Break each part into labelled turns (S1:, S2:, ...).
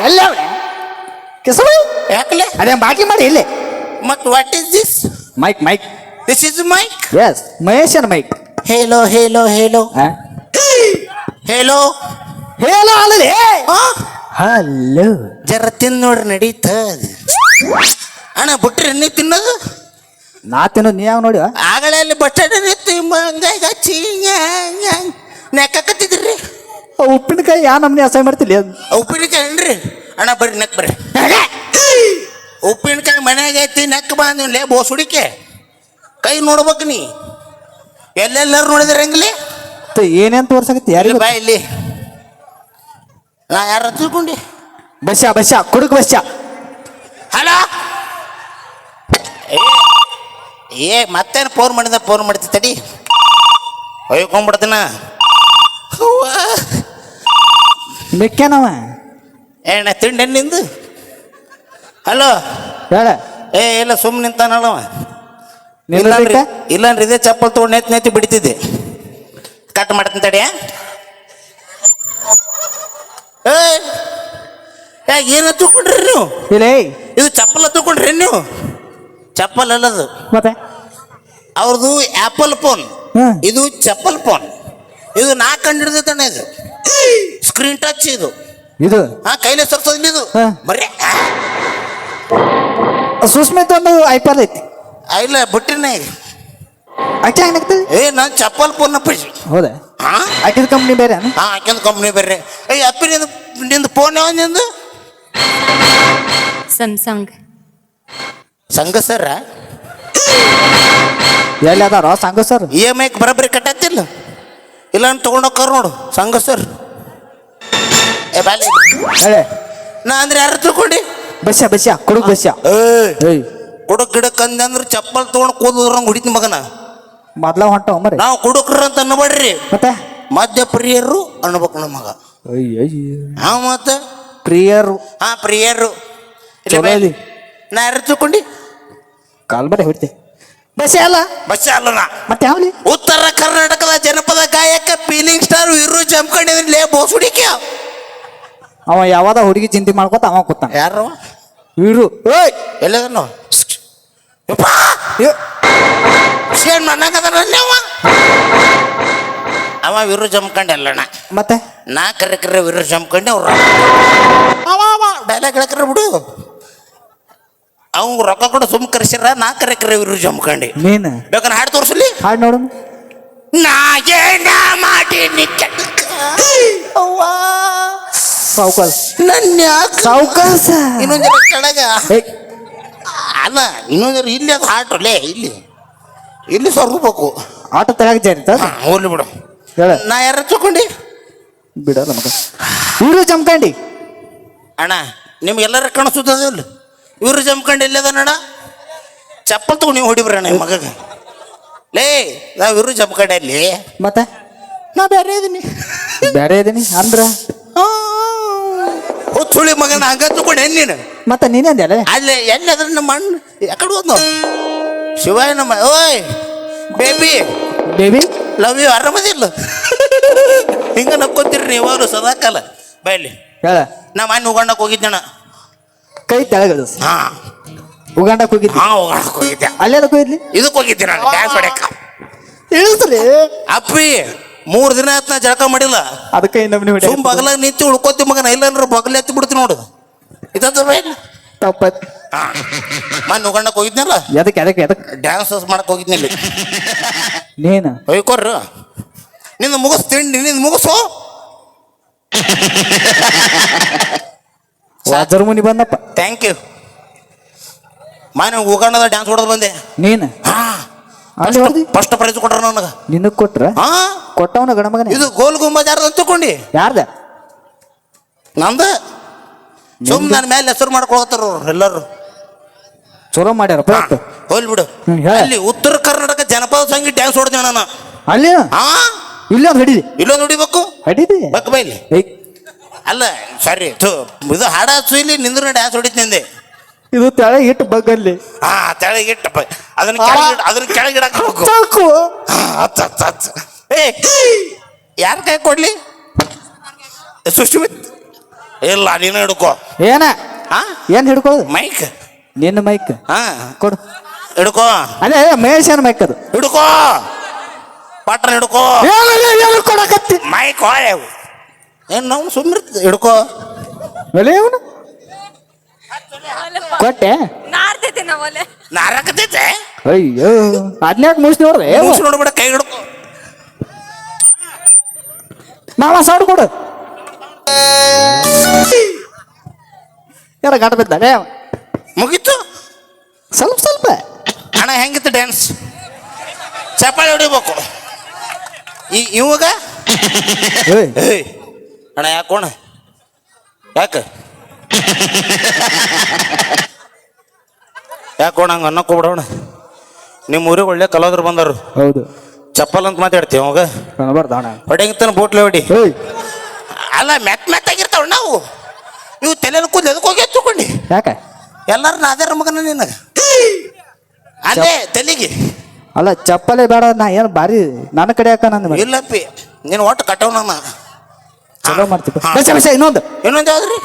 S1: ಎಲ್ಲ ಕಿಸಬ
S2: ಯಾಕಲೆ?
S1: ಅದೇ ಬಾಕಿ ಮಾಡಿ ಇಲ್ಲಿ.
S2: ಮತ್ what is this
S1: mic mic
S2: this is mic
S1: yes ಮಹೇಶನ್ mic
S2: hello hello hello hello
S1: hello ಅಲ್ಲದೆ ಹಲೋ
S2: ಜರ ತಿಂದು ನೋಡ್ರಿ ನಡೀತ ಅಣ್ಣ ಬಿಟ್ರಿ ಎಣ್ಣೆ ತಿನ್ನೋದು?
S1: ನಾ ತಿನ್ನೋದು ನೀ ಯಾವ ನೋಡಿ
S2: ಆಗಲೇ ಅಲ್ಲಿ ಬಟ್ಟೆ ನಿಂತು ಹಂಗಾಗಿ ಹಚ್ಚಿ ನೆಕ್ಕತ್ತಿದ್ರಿ
S1: ಉಪ್ಪಿನಕಾಯಿ ಯಾ ನಮ್ನಿ ಅಸಹ್ಯ ಮಾಡ್ತಿಲ್ಲ?
S2: ಉಪ್ಪಿನಕಾಯಿ ಏನ್ರಿ? ಅಣ್ಣ ಬರ್ರಿ ನಕ್ ಬರ್ರಿ. ಉಪ್ಪಿನಕಾಯಿ ಮನೆಯಾಗ ಐತಿ ನೆಕ್ ಲೇ ಬೋಸ್ ಹುಡಿಕೆ. ಕೈ ನೋಡ್ಬೇಕು ನೀ. ಎಲ್ಲೆಲ್ಲರೂ ನೋಡಿದ್ರೆ ಹೆಂಗ್ಲಿ
S1: ಏನೇನ್ ತೋರ್ಸಕತ್ತಿ? ಯಾರಿಗೂ
S2: ಬಾ ಇಲ್ಲಿ. ನಾ ಯಾರ ತಿಳ್ಕೊಂಡಿ?
S1: ಬಸ್ಯಾ ಬಸ್ಯಾ ಕುಡುಕ್ ಬಸ್ಯಾ.
S2: ಹಲೋ? ಏ ಮತ್ತೇನು ಫೋನ್ ಮಾಡಿದ ಫೋನ್ ಮಾಡ್ತಿ ತಡಿ. ಒಯ್ಕೊಂಬಿಡ್ತೀನ.
S1: ಮಿಕ್ಕೇನವ
S2: ಏನ ತಿಂಡಿ ನಿಂದು? ಹಲೋ?
S1: ಹೇಳ.
S2: ಏ ಇಲ್ಲ ಸುಮ್ಮನೆ ನಿಂತಾನಲ್ಲವ ಇಲ್ಲಾಂದ್ರೆ? ಇಲ್ಲಾಂದ್ರೆ ಇದೇ ಚಪ್ಪಲ್ ತೊಗೊಂಡು ನೆತ್ತಿ ನೆತ್ತಿ ಬಿಡ್ತಿದ್ದೆ. ಕಟ್ ಮಾಡ್ತೀನಿ ತಡಿ ಏ ಏನು ತಗೊಂಡ್ರಿ ನೀವು?
S1: ಇಲ್ಲ
S2: ಇದು ಚಪ್ಪಲ್ ತಗೊಂಡ್ರಿ ನೀವು? ಚಪ್ಪಲ್ ಅಲ್ಲದು.
S1: ಮತ್ತೆ?
S2: ಅವ್ರದ್ದು ಆ್ಯಪಲ್ ಫೋನ್. ಇದು ಚಪ್ಪಲ್ ಫೋನ್ ಇದು ನಾ ಕಂಡಿಡ್ದೈತಣ್ಣ ಇದು ಸ್ಕ್ರೀನ್ ಟಚ್ ಇದು.
S1: ಇದು?
S2: ಹಾ ಕೈಲೇ ಸರ್ಸೋದಿಲ್ಲ ಇದು
S1: ಹಾ.
S2: ಬರೀ
S1: ಸುಸ್ಮಿತ್ ಒಂದು ಐಪಾಲ್ ಐತಿ?
S2: ಆ, ಇಲ್ಲ ಬಿಟ್ಟಿನ ಈಗ.
S1: ಆಕೆ ಏನಾಗ್ತದೆ
S2: ಏ ನಾನು ಚಪ್ಪಲ್ ಫೋನ್ ಅಪ್ಪಾಜಿ
S1: ಹೌದಾ?
S2: ಹಾ
S1: ಆಕಿದ ಕಂಪ್ನಿ ಬೇರೆ
S2: ಹಾ ಆಕೆಂದು ಕಂಪ್ನಿ ಬರ್ರಿ ಏಯ್ ಅಪ್ಪಿ ನಿಂದು ನಿಂದು ಫೋನ್ ಯಾವ ನಿಂದು?
S3: Samsung.
S2: ಸಂಘ ಸರ್
S1: ಎಲ್ಲಿ ಅದಾರ ಸಂಘ ಸರ್
S2: ಇ ಎಂ ಐಕ್ ಬರಬ್ರಿ ಕಟ್ಟತ್ತಿಲ್ಲ? ಇಲ್ಲ ಅಂತ ತೊಗೊಂಡೋಕ್ಕಾರ ನೋಡು ಸಂಘ ಸರ್. ಏ ಬಾಲಿ ನಾ ಅಂದ್ರೆ ಯಾರು ತಿಳ್ಕೊಂಡಿ?
S1: ಬಸ್ಯ ಬಸ್ಯ ಕುಡುಕ್ ಬಸ್ಯ.
S2: ಏಯ್
S1: ಏಯ್.
S2: ಕುಡಕ್ ಗಿಡಕ್ ಅಂದೆ ಅಂದ್ರೆ ಚಪ್ಪಲ್ ತೊಗೊಂಡು ಕೂದಲ್ರಂಗೆ ಹೊಡಿತೀನಿ ಮಗನ.
S1: ಮೊದ್ಲ ಹೊಂಟ ಮರಿ
S2: ನಾವು ಕುಡುಕ್ರ ಅಂತ ಅನ್ನಬೇಡ್ರಿ.
S1: ಮತ್ತೆ?
S2: ಮಧ್ಯ ಪ್ರಿಯರು ಅನ್ಬೇಕು ನಮ್ಮ ಮಗ. ಹಾ ಮತ್ತೆ?
S1: ಪ್ರಿಯರು.
S2: ಹಾ ಪ್ರಿಯರು. ಬೇ
S1: ಚಲೋ.
S2: ನಾ ಯಾರು ತಿಳ್ಕೊಂಡಿ?
S1: ಕಾಲ್ ಬರೀ ಹೊಡಿತೆ. ಅಲ್ಲ?
S2: ಬಸ್ ಅಲ್ಲ
S1: ಮತ್ತೆ ಯಾವ್ಲಿ?
S2: ಉತ್ತರ ಕರ್ನಾಟಕದ ಜನಪದ ಗಾಯಕ ಫೀಲಿಂಗ್ ಸ್ಟಾರ್ ಇರು ಜಮ್ಕೊಂಡಿದ್ರಿ ಲೇ ಬೋಸುಡಿಕೆ
S1: ಅವ ಯಾವಾಗ ಹುಡುಗಿ ಚಿಂತೆ ಮಾಡ್ಕೊತ ಅವ ಕೂತಾನ.
S2: ಯಾರು?
S1: ಇರು ಏಯ್!
S2: ಎಲ್ಲದನ್ನು ಸೇನ್ ಅವ? ಅವ ವಿರು ಜಮ್ಕೊಂಡಲ್ಲಣ್ಣ
S1: ಮತ್ತೆ?
S2: ನಾ ಕರೆ ಕರೆ ವಿರು ಜಮ್ಕೊಂಡೆ ಅವ್ರು. ಅವ ಅವ. ಡೈಲಾಗ್ ಹೇಳಕ್ರೆ ಬಿಡು. ಅವ್ನು ರೊಕ್ಕ ಕೊಡು ಸುಮ್ ಕರೆಸಿರ ನಾ ಕರೆ ಕರೆ ವಿರು ಜಮ್ಕೊಂಡೆ.
S1: ನೀನು
S2: ಬೇಕಾದ್ರೆ ಹಾಡು ತೋರಿಸಲಿ?
S1: ಹಾಡು ನೋಡು.
S2: ನಾಗೇನ ಮಾಡೀನಿ ಕೆಟ್ಟಕ್ಕ ಅವ್ವಾ.
S1: ಸಾವ್ಕಾಸ್
S2: ನನ್ನ ಯಾಕ
S1: ಸಾವ್ಕಾಸ
S2: ಇನ್ನೊಂದು ಕೆಳಗ. ಅಲ್ಲ ಇನ್ನೊಂದು ಇಲ್ಲಿ ಅದು ಹಾಟು ಲೇ ಇಲ್ಲಿ. ಇಲ್ಲಿ ಸ್ವರ್ಗಬೇಕು
S1: ಆಟ ತಳಗ ಜಾರಿತ
S2: ಹೋಗ್ಲಿ ಬಿಡು.
S1: ಹೇಳ.
S2: ನಾ ಯಾರ ತಗೊಂಡಿ
S1: ಬಿಡಲ್ಲ ಮಗ. ಇವರು ಜಮ್ಕಂಡಿ.
S2: ಅಣ್ಣ ನಿಮ್ಗೆಲ್ಲರ ಕಾಣಿಸುತ್ತದಿಲ್ಲ? ಇವ್ರು ಜಮ್ಕಂಡು ಎಲ್ಲದಣ್ಣ ಚಪ್ಪಲ್ ತಗೊಂಡು ನೀವು ಹೊಡಿಬ್ರಣ್ಣ ನಿಮ್ಮ ಮಗಗೆ. ಲೇ ನಾವು ಇವ್ರು ಜಮ್ಕಂಡೆ ಅಲ್ಲಿ
S1: ಮತ್ತೆ?
S2: ನಾ ಬೇರೆ ಇದೀನಿ.
S1: ಬೇರೆ ಇದೀನಿ? ಅಂದ್ರ?
S2: ಹುಚ್ಚುಳಿ ಮಗನ ಹಂಗ ತಗೊಂಡು ನೀನು?
S1: ಮತ್ತೆ ನೀನೇ
S2: ಅಲ್ಲಿ? ಎಲ್ಲಿ ಅದ್ರ ನಮ್ಮ ಅಣ್ಣ? ಯಾಕಡೆ ಹೋದ್ನು? ಶಿವ ನಮ್ಮ ಓಯ್ ಬೇಬಿ.
S1: ಬೇಬಿ?
S2: ಲವ್ ಯು ಆರಾಮದಿಲ್ಲ ಹಿಂಗ ನಕ್ಕೋತೀರಿ ನೀವಾರು ಸದಾಕಾಲ. ಬೈಲಿ
S1: ಹೇಳ.
S2: ನಾ ಮನೆ ಉಗಂಡಕ್ಕೆ ಹೋಗಿದ್ದಣ್ಣ
S1: ಕೈ ತೆಳಗದು.
S2: ಹಾ.
S1: ಉಗಾಂಡಕ್ ಹೋಗಿದ್ದೆ
S2: ಹಾ ಹೋಗಿದ್ದೆ
S1: ಅಲ್ಲೇ ಅದಕ್ಕೆ ಹೋಗಿದ್ಲಿ
S2: ಇದಕ್ಕೆ ಹೋಗಿದ್ದೆ ನಾನು ಡ್ಯಾನ್ಸ್ ಹೊಡ್ಯಾಕ
S1: ಇಳಿಸ್ರಿ.
S2: ಅಪ್ಪಿ ಮೂರ್ ದಿನ ಆಯ್ತು ನಾ ಜಳಕ ಮಾಡಿಲ್ಲ.
S1: ಅದಕ್ಕೆ ಇನ್ನೊಮ್ಮೆ ಹೊಡಿ
S2: ಸುಮ್ ಬಗಲಾಗ ನಿಂತು ಉಳ್ಕೋತಿ ಮಗನ ಇಲ್ಲಂದ್ರೆ ಬಗಲ ಎತ್ತಿ ಬಿಡ್ತೀನಿ ನೋಡು. ಇದಂತ
S1: ತಪ್ಪತ್.
S2: ಮನೆ ಉಗಂಡಕ್ಕೆ ಹೋಗಿದ್ನಲ್ಲ
S1: ಎದಕ್ಕೆ ಎದಕ್ಕೆ ಎದಕ್ಕೆ
S2: ಡ್ಯಾನ್ಸ್ ಮಾಡಕ್ ಹೋಗಿದ್ನಲ್ಲಿ
S1: ನೀನು?
S2: ಹೊಯ್ಕೊರ್ರು. ನಿನ್ನ ಮುಗಿಸ್ತೀನಿ ನಿನ್ನ ನಿಂದು
S1: ಜರ್ಮನಿ ಬಂದಪ್ಪ.
S2: ಥ್ಯಾಂಕ್ ಯು ಮಾನ ಉಗಾಣದ ಡ್ಯಾನ್ಸ್ ಹೊಡೆದು ಬಂದೆ.
S1: ನೀನು?
S2: ಹಾ.
S1: ಅಲ್ಲಿ
S2: ಫಸ್ಟ್ ಪ್ರೈಸ್ ಕೊಟ್ರ ನನಗೆ.
S1: ನಿನಗ್ ಕೊಟ್ರ?
S2: ಹಾ.
S1: ಕೊಟ್ಟವನ ಗಣಮಗನ
S2: ಇದು ಗೋಲ್ ಗುಂಬಜ್ ಯಾರ್ದು ಅಂತ ತಗೊಂಡಿ
S1: ಯಾರ್ದ?
S2: ನಂದ? ಸುಮ್ ನನ್ನ ಮೇಲೆ ಹೆಸರು ಮಾಡ್ಕೊಳತ್ತಾರ ಅವ್ರು ಎಲ್ಲರೂ.
S1: ಚಲೋ ಮಾಡ್ಯಾರ ಪ್ರಯತ್ನ
S2: ಹೋಲ್ ಬಿಡು.
S1: ಹ್ಮ್, ಹೇಳ.
S2: ಅಲ್ಲಿ ಉತ್ತರ ಕರ್ನಾಟಕ ಜನಪದ ಸಂಗೀತ ಡ್ಯಾನ್ಸ್ ಹೊಡೆದೆ ನಾನು.
S1: ಅಲ್ಲಿ?
S2: ಹಾ.
S1: ಇಲ್ಲ ಒಂದು ಹಿಡಿದಿ
S2: ಇಲ್ಲೊಂದು ಹೊಡಿಬೇಕು.
S1: ಹಡಿದಿ
S2: ಬಕ್ ಬೈಲಿ
S1: ಏಯ್
S2: ಅಲ್ಲ ಸರಿ ಥು ಇದು ಹಾಡ ಸುಯ್ಲಿ ನಿಂದ್ರು ಡ್ಯಾನ್ಸ್ ಹೊಡಿತಿಂದೆ
S1: ಇದು ತೆಳ ಇಟ್ಟು ಬಗ್ಗಲ್ಲಿ
S2: ಹಾ ತೆಳಗಿಟ್ಟಪ್ಪ ಅದನ್ನ ಕೆಳಗಿಡ ಅದನ್ನ ಕೆಳಗಿಡಕ್ಕೆ ಹೋಗು.
S1: ಸಾಕು
S2: ಏ ಯಾರ ಕೈ ಕೊಡ್ಲಿ? ಸುಶ್ಮಿತ್. ಇಲ್ಲ ನೀನು ಹಿಡ್ಕೋ.
S1: ಏನ?
S2: ಹಾ?
S1: ಏನ್ ಹಿಡ್ಕೊಳ್ಳೋದು
S2: ಮೈಕ್.
S1: ನಿನ್ನ ಮೈಕ್.
S2: ಹಾ.
S1: ಕೊಡು.
S2: ಹಿಡ್ಕೋ.
S1: ಅದೇ ಮಹೇಶನ ಮೈಕ್ ಅದು?
S2: ಹಿಡ್ಕೋ. ಪಟ್ರ ಹಿಡ್ಕೋ.
S1: ಕೊಡಕತ್ತಿ.
S2: ಮೈಕ್ ಹೊಳೆ. ಏನು ನಾವು ಸುಮ್ಮನೆ ಹಿಡ್ಕೋ.
S1: ಒಲೆ ಅವನು? ಕೊಟ್ಟೆ?
S3: ನಾರ್ದೈತೆ ನಾವಲ್ಲೇ
S2: ನಾರಕತೈತೆ
S1: ಅಯ್ಯೋ ಅದ್ನ್ಯಾಕ್ ಮುಗಿಸ್ ನೋಡ್ರಿ
S2: ಮೂಸ್ ನೋಡ್ಬೇಡ ಕೈ ಹಿಡ್ಕೋ.
S1: ಮಾವ ಸೌಂಡ್ ಕೊಡು. ಯಾರ ಗಾಟ ಬಿದ್ದಾನೆ?
S2: ಮುಗೀತು?
S1: ಸ್ವಲ್ಪ ಸ್ವಲ್ಪ.
S2: ಅಣ್ಣ ಹೆಂಗಿತ್ತು ಡ್ಯಾನ್ಸ್ ಚಪ್ಪಾಳೆ ಹೊಡಿಬೇಕು. ಈ ಇವಾಗ?
S1: ಏಯ್.
S2: ಅಣ್ಣ ಯಾಕೋಣ ಯಾಕೆ? ಯಾಕೋಣ ಹಂಗೆ ಅನ್ನಕ್ಕೆ ಹೋಗ್ಬಿಡೋಣ ನಿಮ್ಮ ಊರಿಗೆ ಒಳ್ಳೆ ಕಲಾವಿದ್ರು ಬಂದರು.
S1: ಹೌದು.
S2: ಚಪ್ಪಲ್ ಅಂತ ಮಾತಾಡ್ತೀವಿ ಅವಾಗ.
S1: ಕಣಬಾರ್ದು ಅಣ್ಣ.
S2: ಹೊಡೆಂಗಿತನ ಬೋಟ್ಲೆ ಹೊಡಿ.
S1: ಏಯ್.
S2: ಅಲ್ಲ ಮೆತ್ ಮೆತ್ತಾಗಿರ್ತಾವ ನಾವು. ನೀವು ತಲೆನ ಕೂದಲು ಎದಕ್ಕೆ ಹೋಗಿ ಎತ್ತುಕೊಂಡಿ
S1: ಯಾಕೆ?
S2: ಎಲ್ಲರೂ ನಾದೇ ಮಗನ ನಿನಗೆ? ಅಲ್ಲೇ ತಲೆಗೆ.
S1: ಅಲ್ಲ ಚಪ್ಪಲೆ ಬೇಡ ನಾ ಏನು ಭಾರಿ ನನ್ನ ಕಡೆ ಯಾಕ ನಂದು
S2: ಇಲ್ಲಪ್ಪಿ ನೀನು ಒಟ್ಟು ಕಟ್ಟವನ
S1: ಚಲೋ ಮಾಡ್ತೀವಿ
S2: ದರ್ಶನ
S1: ಬಸ ಇನ್ನೊಂದು.
S2: ಇನ್ನೊಂದು ಯಾವ್ದ್ರಿ?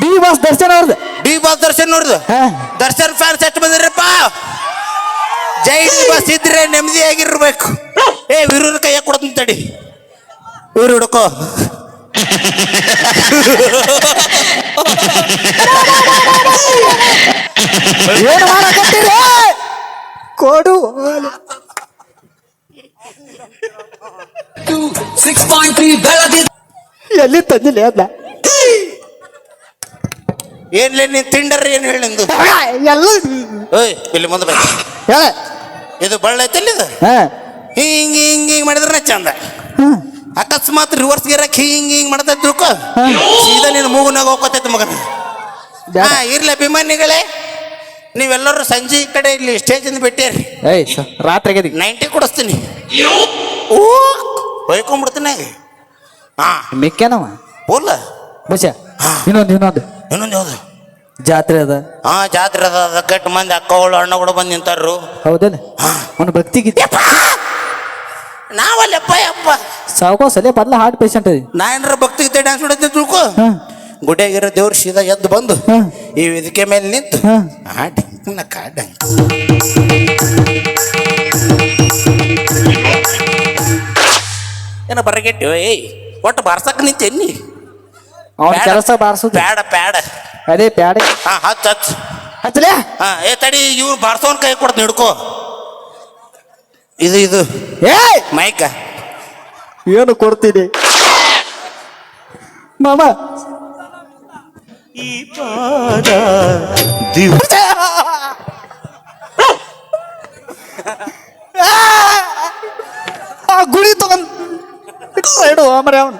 S1: ಬಿ ಬಾಸ್ ದರ್ಶನ್ ಅವ್ರದ್ದು
S2: ಬಿ ಬಾಸ್ ದರ್ಶನ್ ನೋಡಿದು
S1: ಹಾ.
S2: ದರ್ಶನ್ ಫ್ಯಾನ್ಸ್ ಎಷ್ಟು ಬಂದಿರಪ್ಪ ಜೈ ಡಿ ಬಾಸ್ ಇದ್ರೆ ನೆಮ್ಮದಿಯಾಗಿರ್ಬೇಕು. ಏ ವಿರೂರ ಕೈಯಾಗ ಕೊಡ್ತೀನಿ ತಡಿ. ಇವ್ರು ಹುಡುಕೋ.
S1: ಏನು ಮಾಡಕತ್ತೀರಿ? ಕೊಡು.
S4: ಸಿಕ್ಸ್ ಪಾಯಿಂಟ್ ತ್ರೀ ಬೆಳಗ್ಗೆ
S1: ಎಲ್ಲಿ ತಂದಿಲ್ಲ ಅದ
S2: ಏನ್ಲೇ ನೀನ್ ತಿಂಡರ್ ಏನು ಹೇಳಿಂದು?
S1: ಎಲ್ಲ
S2: ಓಯ್ ಇಲ್ಲಿ ಮುಂದೆ ಬರ
S1: ಹೇಳ.
S2: ಇದು ಬಳ್ಳ ಐತಲ್ಲ ಇದು?
S1: ಹಾ.
S2: ಹಿಂಗ್ ಹಿಂಗ್ ಹಿಂಗ್ ಮಾಡಿದ್ರೆ ಚಂದ. ಅಕಸ್ಮಾತ್ ರಿವರ್ಸ್ ಗಿರಕ್ ಹಿಂಗ್ ಹಿಂಗ್ ಮಾಡ್ತಾ ತಿಳ್ಕೊ. ಸೀದಾ ನೀನು ಮೂಗುನಾಗ ಹೋಗ್ಕೊತೈತೆ ಮಗನ. ಹಾ ಇರ್ಲಿ ಅಭಿಮಾನಿಗಳೇ. ನೀವೆಲ್ಲರೂ ಸಂಜೆ ಈ ಕಡೆ ಇಲ್ಲಿ ಸ್ಟೇಜಿಂದ ಬಿಟ್ಟಿರಿ.
S1: ಏಯ್ ಅದಿ.
S2: ನೈಂಟಿ ಕೊಡಿಸ್ತೀನಿ. ಓ ಹೊಯ್ಕೊಂಡ್ಬಿಡ್ತೀನಿ
S1: ಮಿಕ್ಕೇನವ?
S2: ಪೋಲ
S1: ಬಸ ಇನ್ನೊಂದು ಇನ್ನೊಂದು.
S2: ಇನ್ನೊಂದು ಯಾವ್ದು?
S1: ಜಾತ್ರೆ ಅದ.
S2: ಹಾ ಜಾತ್ರೆ ಅದ. ಅದ ಕೆಟ್ಟ ಮಂದಿ ಅಕ್ಕಗಳು ಅಣ್ಣಗಳು ಬಂದು ನಿಂತಾರು
S1: ಹೌದಲ್ಲ ಒಂದು ಭಕ್ತಿಗೆ
S2: ನಾವಲ್ಲಪ್ಪ ಅಪ್ಪ
S1: ಸಾವುಕೋ ಸಲೇ ಬದ್ಲ ಹಾರ್ಟ್ ಪೇಷಂಟ್ ಅದಿ.
S2: ನಾ ಏನಾರ ಭಕ್ತಿ ಗೀತೆ ಡ್ಯಾನ್ಸ್ ಹೊಡಿತೀನಿ ತಿಳ್ಕೊ? ಗುಡಿಯಾಗಿರೋ ದೇವ್ರು ಸೀದಾ ಎದ್ದು ಬಂದು ಈ ವೇದಿಕೆ ಮೇಲೆ ನಿಂತು ಹಾಡಿ ಕಾಡ ಏನ ಬರಗೆಟ್ಟು ಏಯ್! ಒಟ್ಟು ಬಾರ್ಸಕ್ ನಿಂತೇನಿ
S1: ಅವನ ಕೆಲಸ ಬಾರಿಸುದು
S2: ಪ್ಯಾಡ ಪ್ಯಾಡ
S1: ಅದೇ ಪ್ಯಾಡೆ
S2: ಹಾ ಹಚ್ ಹಚ್
S1: ಹಚ್ಚಲೇ
S2: ಹಾ ಏ ತಡಿ ಇವ್ರು ಬಾರ್ಸೋನ್ ಕೈ ಕೊಡ್ತೀನಿ ಹಿಡ್ಕೋ ಇದು ಇದು
S1: ಏಯ್
S2: ಮೈಕ
S1: ಏನು ಕೊಡ್ತೀನಿ ಮಾಮ ಆ ಗುಳಿ ತಗೊಂಡ್ ಇಡು ಮರೆ ಅವನು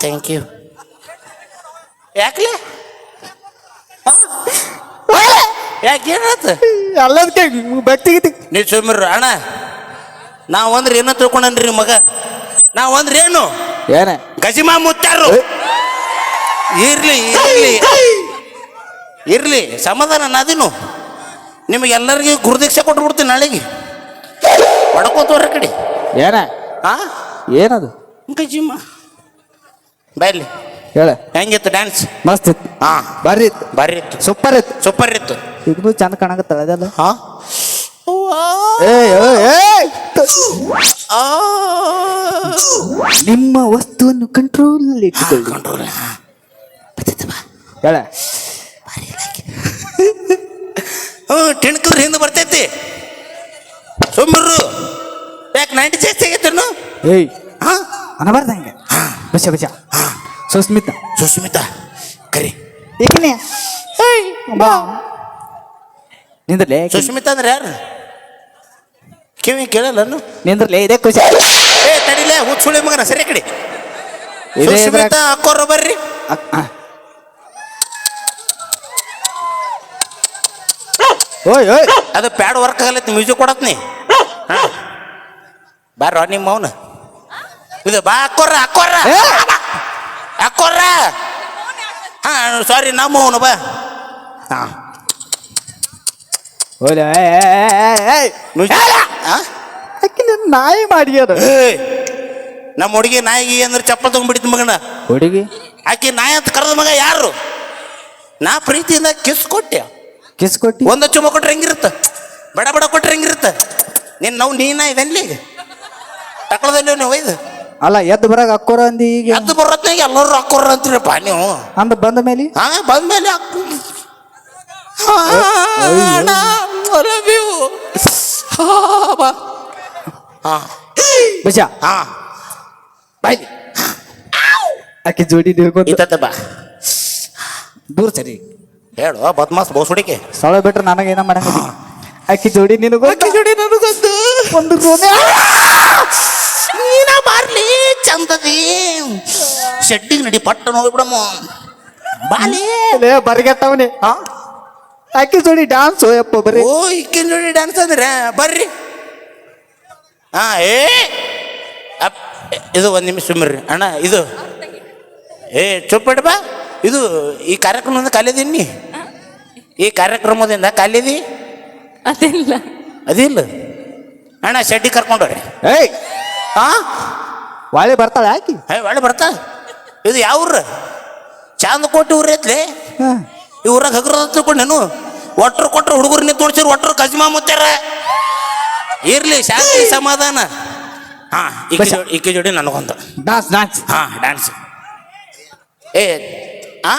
S2: ಥ್ಯಾಂಕ್ ಯು ಯಾಕ್ಲೆ? ಯಾಕೆ ಏನಾಯ್ತು?
S1: ಎಲ್ಲದಕ್ಕೆ ಭಕ್ತಿ ಗೀತಿ.
S2: ನೀ ಸುಮ್ಮಿರ್ರು ಅಣ್ಣ. ನಾವು ಅಂದ್ರೆ ಏನೋ ತಿಳ್ಕೊಂಡನ್ರಿ ಮಗ ನಾವು ಅಂದ್ರೆ ಏನು?
S1: ಏನ?
S2: ಗಜಿಮಾ ಮುತ್ತಾರು. ಇರ್ಲಿ ಇರ್ಲಿ. ಇರ್ಲಿ ಸಮಾಧಾನ ನಾದಿನು. ನಿಮಗೆಲ್ಲರಿಗೂ ಗುರುದೀಕ್ಷೆ ಕೊಟ್ಬಿಡ್ತೀನಿ ನಾಳೆಗೆ. ಹೊಡ್ಕೋತವ್ರ ಕಡೆ.
S1: ಏನ?
S2: ಆ?
S1: ಏನದು?
S2: ಗಜಿಮ ಬರ್ಲಿ.
S1: ಹೇಳ.
S2: ಹೆಂಗಿತ್ತು ಡ್ಯಾನ್ಸ್
S1: ಮಸ್ತ್ ಇತ್ತು.
S2: ಹಾ.
S1: ಬರ್ರಿ ಇತ್ತು.
S2: ಭಾರಿ ಇತ್ತು.
S1: ಸೂಪರ್ ಇತ್ತು.
S2: ಸೂಪರ್ ಇತ್ತು.
S1: ಇದು ಚಂದ ಕಾಣಕತ್ತಲ್ಲ ಅದೆಲ್ಲ?
S2: ಹಾ.
S1: ಏ ಏ
S2: ಆ.
S1: ನಿಮ್ಮ ವಸ್ತುವನ್ನು ಕಂಟ್ರೋಲ್ ಇಟ್ಟುಕೊಳ್ಳಿ.
S2: ಕಂಟ್ರೋಲ್
S1: ಹೇಳ.
S2: ಹ್ಞೂ ತಿಣ್ಕಿದ್ರೆ ಹಿಂದೆ ಬರ್ತೈತಿ. ಸುಮ್ಮರು. ಯಾಕೆ ನೈಂಟಿ ಜಾಸ್ತಿ ಆಗೈತೇನು
S1: ಏಯ್.
S2: ಹಾ?
S1: ಅನ್ನಬಾರ್ದ ಹಂಗೆ. ಬಸ ಬಸ ಸುಸ್ಮಿತ.
S2: ಸುಸ್ಮಿತಾ ಕರಿ.
S1: ಏಕನೇ ಬಾ. ನಿಂದ್ರಲೇ?
S2: ಸುಸ್ಮಿತಾ ಅಂದ್ರೆ ಯಾರು? ಕಿವಿ ಕೇಳಲ್ಲನು
S1: ನಿಂದ್ರಲೇ? ಇದೆ ಖುಷಿ.
S2: ಏ ತಡಿಲೇ ಹುಚ್ಚುಳಿ ಮಗನ ಸರಿ ಕಡೆ.
S1: ಇದೇ
S2: ಸುಸ್ಮಿತಾ ಅಕ್ಕೋರು ಬರ್ರಿ.
S1: ಓಯ್ ಓಯ್.
S2: ಅದು ಪ್ಯಾಡ್ ವರ್ಕ್ ಆಗಲೈತಿ ಮ್ಯೂಸಿಕ್ ಕೊಡತ್ನಿ. ಹಾ. ಬಾರ ನಿಮ್ಮ ಅವನು ಇದು ಬಾ ಅಕ್ಕೋರ ಅಕ್ಕೋರ! ಅಕ್ಕೋರ ಹಾ ಸಾರಿ ನಮ್ಮ ಅವನು ಬಾ ಹಾ
S1: ನಿನ್ನ ನಾಯಿ ಮಾಡ್ಯಾರ
S2: ನಮ್ಮ ಹುಡುಗಿ ನಾಯಿಗೆ ಅಂದ್ರೆ ಚಪ್ಪಲ್ ತಗೊಂಡ್ಬಿಡಿತು ಮಗನ
S1: ಹುಡುಗಿ
S2: ಆಕಿ ನಾಯಿ ಅಂತ ಕರೆದ ಮಗ ಯಾರು ನಾ ಪ್ರೀತಿಯಿಂದ ಕಿಸ್ ಕೊಟ್ಟೆ
S1: ಕಿಸ್ ಕೊಟ್ಟಿ?
S2: ಒಂದು ಚುಮ ಕೊಟ್ರೆ ಹೆಂಗಿರುತ್ತ? ಬಡ ಬಡ ಕೊಟ್ರೆ ಹೆಂಗಿರುತ್ತ? ನಿನ್ ನಾವು ನೀನ ಇದಲ್ಲಿ ಟಕಳದಲ್ಲಿ ನೀವು ಒಯ್ದು
S1: ಅಲ್ಲ ಎದ್ದು ಬರಾಗ ಅಕ್ಕೋರ ಅಂದಿ ಈಗ?
S2: ಎದ್ದು ಬರೋತ್ನಾಗ ಎಲ್ಲರೂ ಅಕ್ಕೋರ ಅಂತೀರಪ್ಪ ನೀವು.
S1: ಅಂದ ಬಂದ ಮೇಲೆ?
S2: ಹಾ ಬಂದ ಮೇಲೆ I ಹಾ, ಬಾ. ಹಾ.
S1: ಬಜ.
S2: ಹಾ. ಬಾಯ್
S1: ಆಕೆ ಜೋಡಿ
S2: ಇತ್ತ ಬಾ.
S1: ದೂರ ಸರಿ.
S2: ಹೇಳು ಬದ್ಮಾಸ್ ಬೋಸುಡಿಕೆ.
S1: ಸಳ ಬಿಟ್ರೆ ನನಗೇನ ಮಾಡಂಗ ಆಕೆ ಜೋಡಿ ನಿನಗೂ
S2: ಜೋಡಿ ನನಗೊಂದು
S1: ಒಂದು
S2: ನೀನ ಶೆಡ್ಡಿ ಶೆಡ್ಡಿಗೆ ನಡಿ ಪಟ್ಟ ನೋಡ್ಬಿಡಮ್ಮ ಬಾಲಿ
S1: ಲೇ. ಬರಿಗೆಟ್ಟವನೇ.
S2: ಹಾ
S1: ಆಕಿ ಜೋಡಿ ಡ್ಯಾನ್ಸ್ ಯಪ್ಪ ಬರೀ.
S2: ಓ ಇಕ್ಕಿನ ಜೋಡಿ ಡ್ಯಾನ್ಸ್ ಅಂದ್ರೆ? ಬರ್ರಿ. ಹಾ ಏ. ಅಪ್ ಇದು ಒಂದು ನಿಮಿಷ ಸುಮ್ಮರಿ ಅಣ್ಣ ಇದು. ಏ ಚುಪ್ಪಿಡ್ ಬಾ. ಇದು ಈ ಕಾರ್ಯಕ್ರಮದಿಂದ ಕಾಲಿದೀನಿ ಈ ಕಾರ್ಯಕ್ರಮದಿಂದ ಕಾಲಿದಿ?
S3: ಅದಿಲ್ಲ.
S2: ಅದಿಲ್ಲ. ಅಣ್ಣ ಶೆಡ್ಡಿ ಕರ್ಕೊಂಡವ್ರಿ
S1: ಏಯ್.
S2: ಹಾ
S1: ವಾಳೆ ಬರ್ತಾಳೆ ಆಕಿ
S2: ಹೇ ಒಳ್ಳೆ ಬರ್ತಾ ಇದು ಯಾವ ಊರು? ಚಾಂದ ಕೋಟಿ ಊರು ಐತ್ಲೆ. ಈ ಊರಾಗ ಹಗರದ ತಿಳ್ಕೊಂಡು ನೀನು. ಒಟ್ರು ಕೊಟ್ರು ಹುಡುಗರು ನಿಂತು ತೋಡ್ಸಿರು ಒಟ್ರು ಕಜ್ಮಾ ಮುತ್ತಾರ ಇರ್ಲಿ ಶಾಂತಿ ಸಮಾಧಾನ. ಹಾ ಈಕೆ ಜೋಡಿ ಈಕೆ ಜೋಡಿ ನನಗೊಂದು.
S1: Dance dance.
S2: ಹಾ ಡ್ಯಾನ್ಸ್ ಏ ಆ?